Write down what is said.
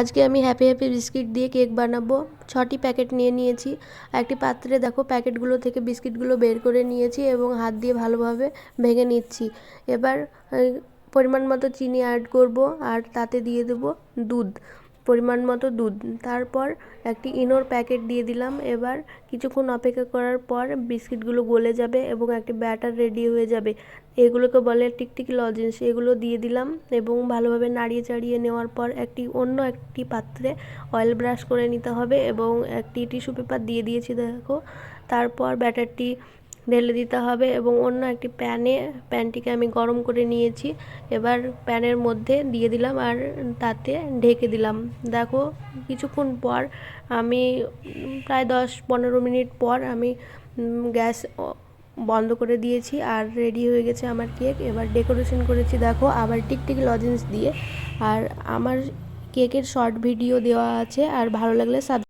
আজকে আমি happy happy biscuit দিয়ে কেক বানাবো। ছটি প্যাকেট নিয়ে নিয়েছি। একটি পাত্রে দেখো প্যাকেটগুলো থেকে বিস্কিটগুলো বের করে নিয়েছি এবং হাত দিয়ে ভালোভাবে ভেঙে নিচ্ছি। এবার পরিমাণ মতো চিনি অ্যাড করব আর তাতে দিয়ে দেব দুধ। পরিমাণ মতো দুধ। তারপর একটি ইনোর প্যাকেট দিয়ে দিলাম। এবার কিছুক্ষণ অপেক্ষা করার পর বিস্কিটগুলো গলে যাবে এবং একটি ব্যাটার রেডি হয়ে যাবে। এগুলোকে বলে টিকটিকি লজেন্স। এগুলো দিয়ে দিলাম এবং ভালোভাবে নাড়িয়ে চাড়িয়ে নেওয়ার পর একটি অন্য একটি পাত্রে অয়েল ব্রাশ করে নিতে হবে এবং একটি টিস্যু পেপার দিয়ে দিয়েছি, দেখো। তারপর ব্যাটারটি ঢেলে দিতে হবে এবং অন্য একটি প্যানে, প্যানটিকে আমি গরম করে নিয়েছি। এবার প্যানের মধ্যে দিয়ে দিলাম আর তাতে ঢেকে দিলাম। দেখো, কিছুক্ষণ পর আমি, প্রায় দশ পনেরো মিনিট পর আমি গ্যাস বন্ধ করে দিয়েছি আর রেডি হয়ে গেছে আমার কেক। এবার ডেকোরেশন করেছি, দেখো, আবার টিকটিক লজেন্স দিয়ে। আর আমার কেকের শর্ট ভিডিও দেওয়া আছে আর ভালো লাগলে সাব